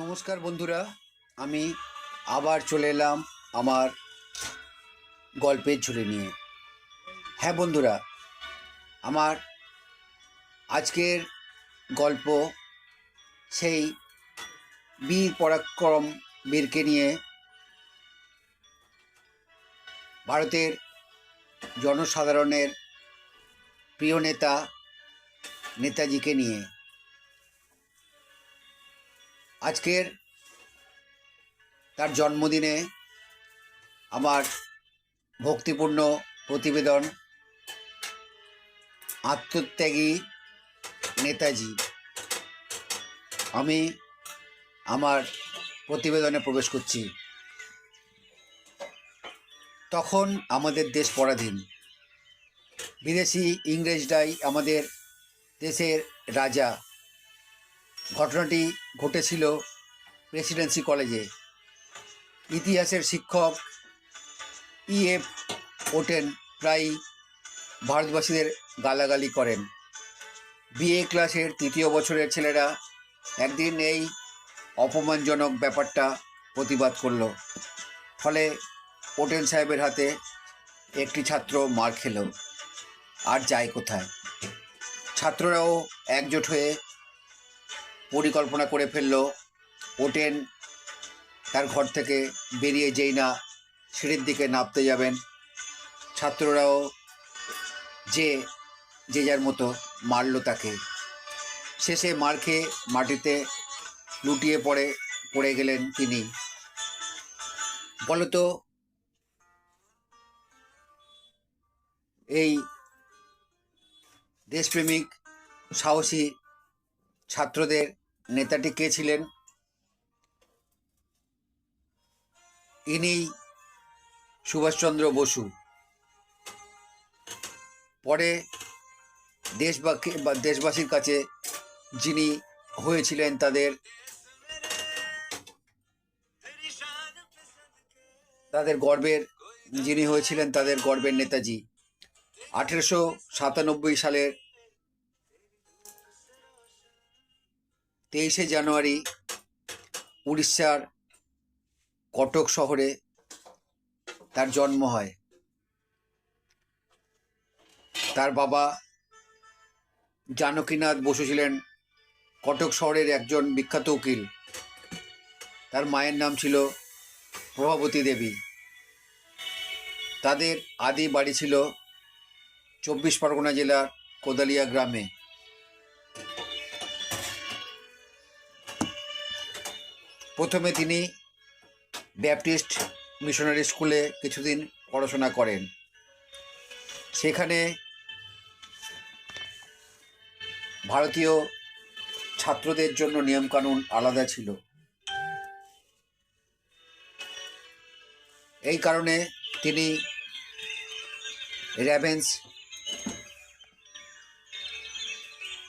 নমস্কার বন্ধুরা, আমি আবার চলে এলাম আমার গল্পের ঝুলি নিয়ে। হ্যাঁ বন্ধুরা, আমার আজকের গল্প সেই বীর পরাক্রম বীরকে নিয়ে ভারতের জনসাধারণের প্রিয় নেতা নেতাজিকে নিয়ে। আজকের তার জন্মদিনে আমার ভক্তিপূর্ণ প্রতিবেদন আত্মত্যাগী নেতাজি। আমি আমার প্রতিবেদনে প্রবেশ করছি। তখন আমাদের দেশ পরাধীন। বিদেশি ইংরেজরাই আমাদের দেশের রাজা ঘটনাটি ঘটেছিল প্রেসিডেন্সি কলেজে। ইতিহাসের শিক্ষক ইএফ ওটেন প্রায় ভারতবাসীদের গালাগালি করেন। বিএ ক্লাসের তৃতীয় বছরের ছেলেরা একদিন এই অপমানজনক ব্যাপারটা প্রতিবাদ করল। ফলে ওটেন সাহেবের হাতে একটি ছাত্র মার খেল। আর যায় কোথায়? ছাত্ররাও একজোট হয়ে পরিকল্পনা করে ফেলল। ওটেন তার ঘর থেকে বেরিয়ে যেই না সিঁড়ির দিকে নামতে যাবেন। ছাত্ররাও যে যে যার মতো মারলো তাকে। শেষে মার খেয়ে মাটিতে লুটিয়ে পড়ে পড়ে গেলেন তিনি। বলতো, এই দেশপ্রেমিক, সাহসী ছাত্রদের নেতাটি কে ছিলেন? ইনি সুভাষচন্দ্র বসু। পরে দেশবাসী বা দেশবাসীর কাছে যিনি হয়েছিলেন তাদের তাদের গর্বের যিনি হয়েছিলেন তাদের গর্বের নেতাজি। আঠেরোশো সাতানব্বই সালের তেইশে জানুয়ারি উড়িষ্যার কটক শহরে তার জন্ম হয়। তার বাবা জানকীনাথ বসু ছিলেন কটক শহরের একজন বিখ্যাত উকিল। তার মায়ের নাম ছিল প্রভাবতী দেবী। তাদের আদি বাড়ি ছিল চব্বিশ পরগনা জেলার কোদালিয়া গ্রামে। প্রথমে তিনি ব্যাপটিস্ট মিশনারি স্কুলে কিছুদিন পড়াশোনা করেন। সেখানে ভারতীয় ছাত্রদের জন্য নিয়মকানুন আলাদা ছিল। এই কারণে তিনি র্যাভেন্স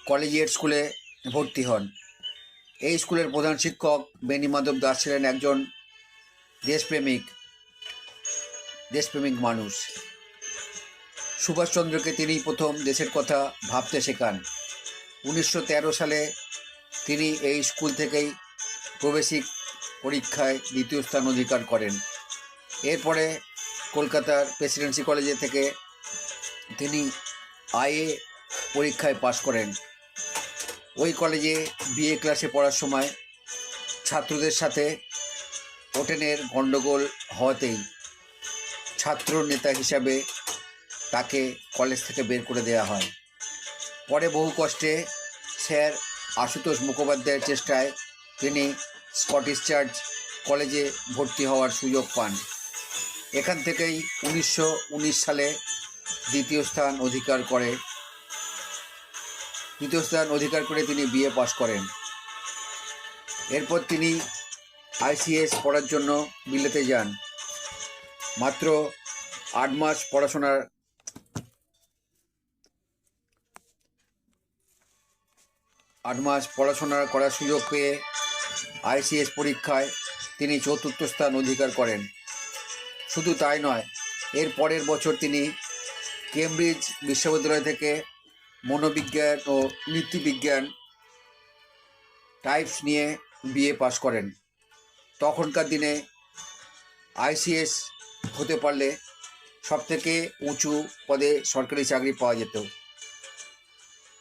কলেজিয়েট স্কুলে ভর্তি হন। এই স্কুলের প্রধান শিক্ষক বেনি মাধব দাস ছিলেন একজন দেশপ্রেমিক দেশপ্রেমিক মানুষ। সুভাষচন্দ্রকে তিনি প্রথম দেশের কথা ভাবতে শেখান। উনিশশো তেরো সালে তিনি এই স্কুল থেকেই প্রবেশিক পরীক্ষায় দ্বিতীয় স্থান অধিকার করেন। এরপরে কলকাতার প্রেসিডেন্সি কলেজে থেকে তিনি আইএ পরীক্ষায় পাশ করেন। ওই কলেজে বিএ ক্লাসে পড়ার সময় ছাত্রদের সাথে ওটেনের গণ্ডগোল হওয়াতেই ছাত্র নেতা হিসাবে তাকে কলেজ থেকে বের করে দেওয়া হয়। পরে বহু কষ্টে স্যার আশুতোষ মুখোপাধ্যায়ের চেষ্টায় তিনি স্কটিশ চার্চ কলেজে ভর্তি হওয়ার সুযোগ পান। এখান থেকেই উনিশশো উনিশ সালে দ্বিতীয় স্থান অধিকার করে দ্বিতীয় স্থান অধিকার করে তিনি বিএ পাশ করেন। এরপর তিনি আইসিএস পড়ার জন্য বিলেতে যান। মাত্র আট মাস পড়াশোনার আট মাস পড়াশোনা করার সুযোগ পেয়ে আইসিএস পরীক্ষায় তিনি চতুর্থ স্থান অধিকার করেন। শুধু তাই নয়, এর পরের বছর তিনি কেমব্রিজ বিশ্ববিদ্যালয় থেকে মনোবিজ্ঞান ও নীতিবিজ্ঞান টাইপস নিয়ে বিএ পাশ করেন। তখনকার দিনে আইসিএস হতে পারলে সবথেকে উঁচু পদে সরকারি চাকরি পাওয়া যেত।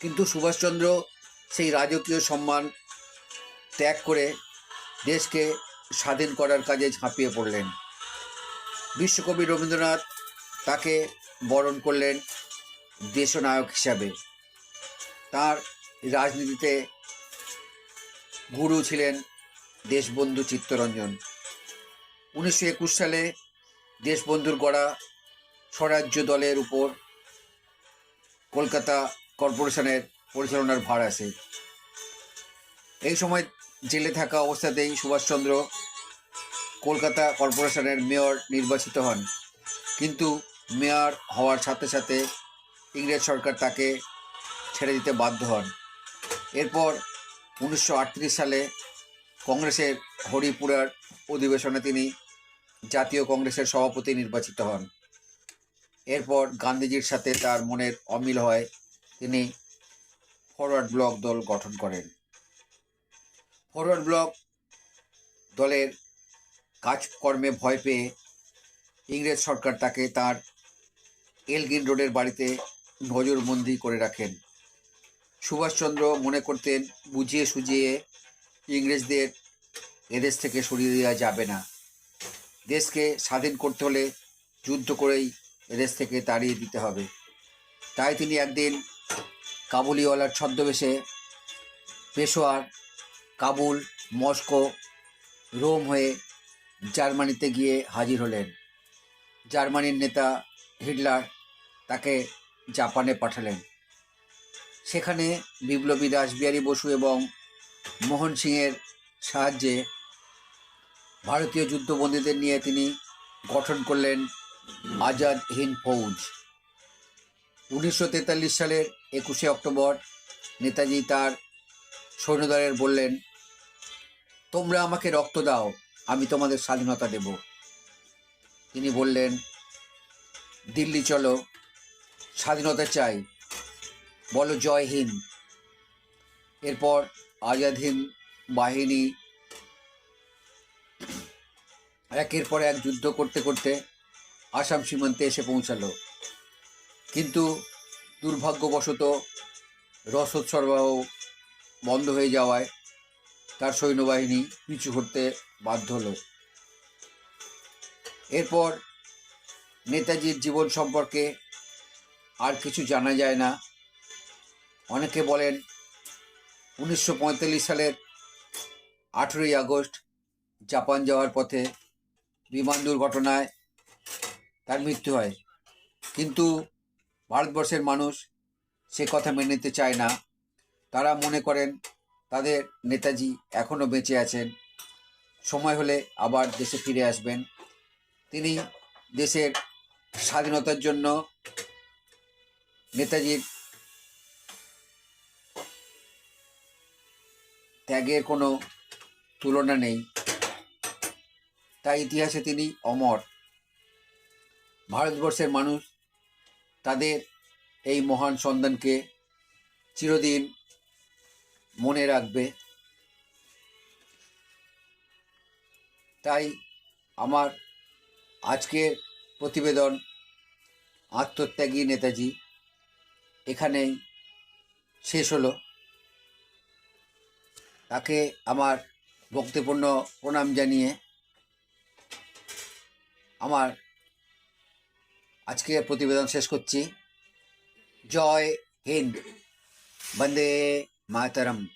কিন্তু সুভাষচন্দ্র সেই রাজকীয় সম্মান ত্যাগ করে দেশকে স্বাধীন করার কাজে ঝাঁপিয়ে পড়লেন। বিশ্বকবি রবীন্দ্রনাথ তাকে বরণ করলেন দেশনায়ক হিসাবে। তার রাজনীতিতে গুরু ছিলেন দেশবন্ধু চিত্তরঞ্জন। উনিশশো একুশ সালে দেশবন্ধুর গড়া স্বরাজ্য দলের উপর কলকাতা কর্পোরেশনের পরিচালনার ভার আসে। এই সময় জেলে থাকা অবস্থাতেই সুভাষচন্দ্র কলকাতা কর্পোরেশনের মেয়র নির্বাচিত হন। কিন্তু মেয়র হওয়ার সাথে সাথে ইংরেজ সরকার তাকে ছেড়ে দিতে বাধ্য হন। এরপর উনিশশো আটত্রিশ সালে কংগ্রেসের হরিপুরার অধিবেশনে তিনি জাতীয় কংগ্রেসের সভাপতি নির্বাচিত হন। এরপর গান্ধীজির সাথে তার মনের অমিল হয়, তিনি ফরওয়ার্ড ব্লক দল গঠন করেন। ফরওয়ার্ড ব্লক দলের কাজকর্মে ভয় পেয়ে ইংরেজ সরকার তাকে তার এলগিন রোডের বাড়িতে নজরবন্দি করে রাখেন। সুভাষচন্দ্র মনে করতেন বুঝিয়ে সুঝিয়ে ইংরেজদের এদেশ থেকে সরিয়ে দেওয়া যাবে না। দেশকে স্বাধীন করতে হলে যুদ্ধ করেই এদেশ থেকে তাড়িয়ে দিতে হবে। তাই তিনি একদিন কাবুলিওয়ালার ছদ্মবেশে পেশোয়ার, কাবুল, মস্কো, রোম হয়ে জার্মানিতে গিয়ে হাজির হলেন। জার্মানির নেতা হিটলার তাকে জাপানে পাঠালেন। সেখানে বিপ্লবী রাসবিহারী বসু এবং মোহন সিংয়ের সাহায্যে ভারতীয় যুদ্ধবন্দীদের নিয়ে তিনি গঠন করলেন আজাদ হিন্দ ফৌজ। উনিশশো তেতাল্লিশ সালের একুশে অক্টোবর নেতাজি তার সৈন্যদলের বললেন, তোমরা আমাকে রক্ত দাও, আমি তোমাদের স্বাধীনতা দেব। তিনি বললেন, দিল্লি চলো, স্বাধীনতা চাই বলো জয় হিন্দ। এরপর আজাদ হিন্দ বাহিনী একের পর এক যুদ্ধ করতে করতে আসাম সীমান্তে এসে পৌঁছালো। কিন্তু দুর্ভাগ্যবশত রসদ সরবরাহ বন্ধ হয়ে যাওয়ায় তার সৈন্যবাহিনী পিছু হতে বাধ্য হলো। এরপর নেতাজির জীবন সম্পর্কে আর কিছু জানা যায় না। অনেকে বলেন উনিশশো পঁয়তাল্লিশ সালের আঠেরোই আগস্ট জাপান যাওয়ার পথে বিমান দুর্ঘটনায় তার মৃত্যু হয়। কিন্তু ভারতবর্ষের মানুষ সে কথা মেনে নিতে চায় না। তারা মনে করেন তাদের নেতাজি এখনও বেঁচে আছেন। সময় হলে আবার দেশে ফিরে আসবেন। তিনি দেশের স্বাধীনতার জন্য নেতাজির ত্যাগের কোনো তুলনা নেই। তাই ইতিহাসে তিনি অমর। ভারতবর্ষের মানুষ তাদের এই মহান সন্তানকে চিরদিন মনে রাখবে। তাই আমার আজকের প্রতিবেদন আত্মত্যাগী নেতাজি এখানেই শেষ হলো। তাকে আমার ভক্তিপূর্ণ প্রণাম জানিয়ে আমার আজকের প্রতিবেদন শেষ করছি। জয় হিন্দ। বন্দে মাতরম।